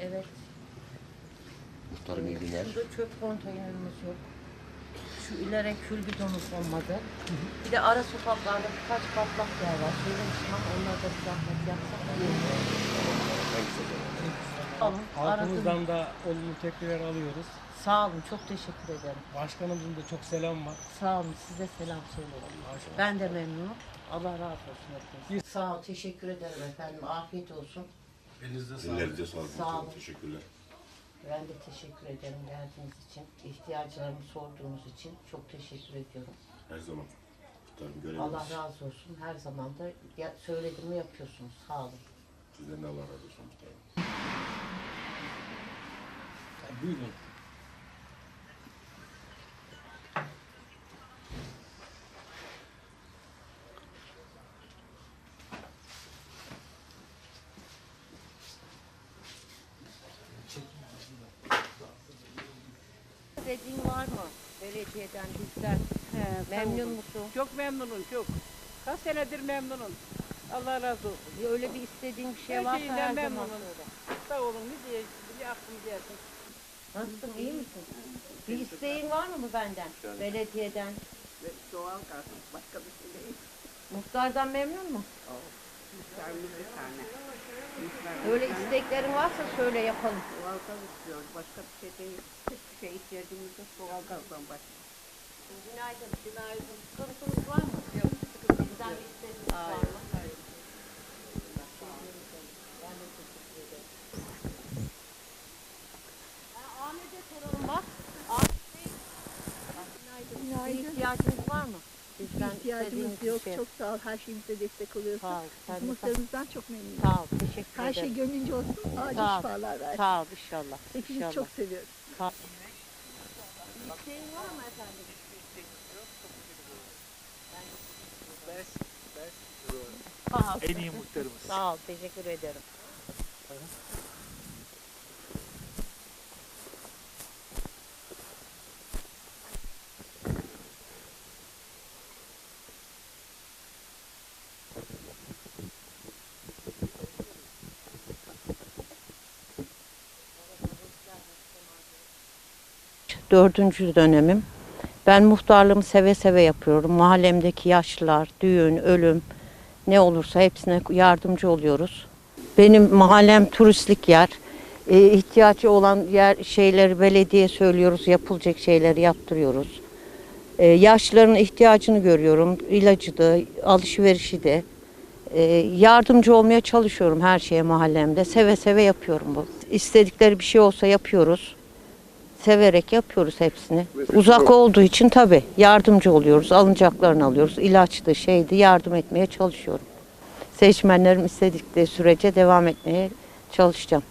Evet. Muhtarım iyi günler. Şurada çöp konteynerimiz yok. Şu ileri kül bidonumuz olmadı. Bir de ara sokaklarda birkaç patlak yer var. Söylemiştim ama onları da bir zahmet yapsak iyi olur. Alın, aradım. Halkımızdan da olumlu tepkiler alıyoruz. Sağ olun, çok teşekkür ederim. Başkanımızın da çok selam var. Sağ olun, size selam söyleyin. Ben de memnunum. Allah razı olsun hepinize. Sağ ol, teşekkür ederim efendim. Afiyet olsun. Ellerinize sağlık. Sağ olun. Teşekkürler. Ben de teşekkür ederim geldiğiniz için, ihtiyaçlarımı sorduğunuz için çok teşekkür ediyorum. Her zaman. Göreviniz. Allah razı olsun. Her zaman da söylediğimi yapıyorsunuz. Sağ olun. Sizden de Allah razı olsun muhtarım. Buyurun. Dediğin var mı? Belediyeden bizden. Memnun musun? Çok memnunum çok. Kaç senedir memnunum. Allah razı olsun. Bir Öyle bir istediğin bir şey Her varsa şeyinden her zaman memnunum. Sağ olun ne diye bir aklım gelsin. Nasılsın? iyi misin? Bir isteğin var mı benden? Belediyeden. Ve doğal gaz başka bir şey değil. Muhtardan memnun mu? Muhtarımız bir tane. Muhtar Öyle isteklerin varsa söyle yapalım. doğal gaz istiyoruz. Başka bir şey değil. Hiçbir şey ihtiyacımız yok doğal gazdan başka. Günaydın, günaydın. Sıkıntınız var mı? Yok, Bizden bir isteğiniz var mı? Bir ihtiyacınız var mı? Bizden İhtiyacımız yok. şey. Çok sağ ol. Her şeyimize destek oluyorsun. Sağ ol. Muhtarımızdan çok memnunum. sağ ol. Teşekkür Her şey ederim. gönlünce olsun. Acil Sağ ol. şifalar versin. Sağ ol inşallah. Hepiniz inşallah. çok seviyoruz. Sağ ol. İsteğin var mı efendim? Sağ ol. En iyi muhtarımız. Sağ ol. Teşekkür ederim. Dördüncü dönemim. Ben muhtarlığımı seve seve yapıyorum. Mahallemdeki yaşlılar, düğün, ölüm ne olursa hepsine yardımcı oluyoruz. Benim mahallem turistlik yer. Ee, ihtiyacı olan yer şeyleri belediye söylüyoruz, yapılacak şeyleri yaptırıyoruz. Ee, yaşlıların ihtiyacını görüyorum. İlacı da, alışverişi de. Ee, yardımcı olmaya çalışıyorum her şeye mahallemde. Seve seve yapıyorum bu. İstedikleri bir şey olsa yapıyoruz. Severek yapıyoruz hepsini. Uzak olduğu için tabii yardımcı oluyoruz. Alınacaklarını alıyoruz. İlaçtı, şeydi yardım etmeye çalışıyorum. Seçmenlerim istedikleri sürece devam etmeye çalışacağım.